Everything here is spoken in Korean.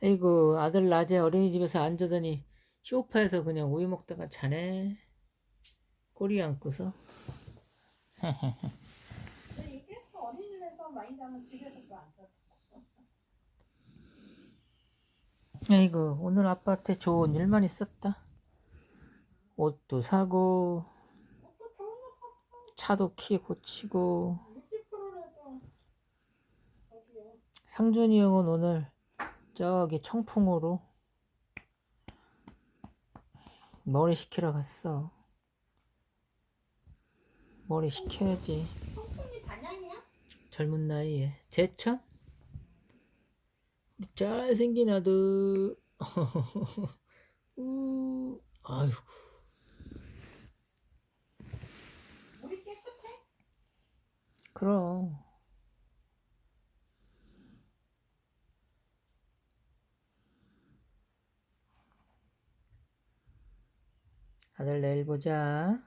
아이고 아들 낮에 어린이집에서 앉아더니 소파에서 그냥 우유 먹다가 자네 꼬리 안고서. 아이고 오늘 아빠한테 좋은 일만 있었다 옷도 사고. 차도 키 고치고 60%라도 저기요. 상준이 형은 오늘 저기 청풍으로 머리 식히러 갔어 머리 식혀야지? 젊은 나이에 제천? 잘생긴 아들 물 그럼. 아들 내일 보자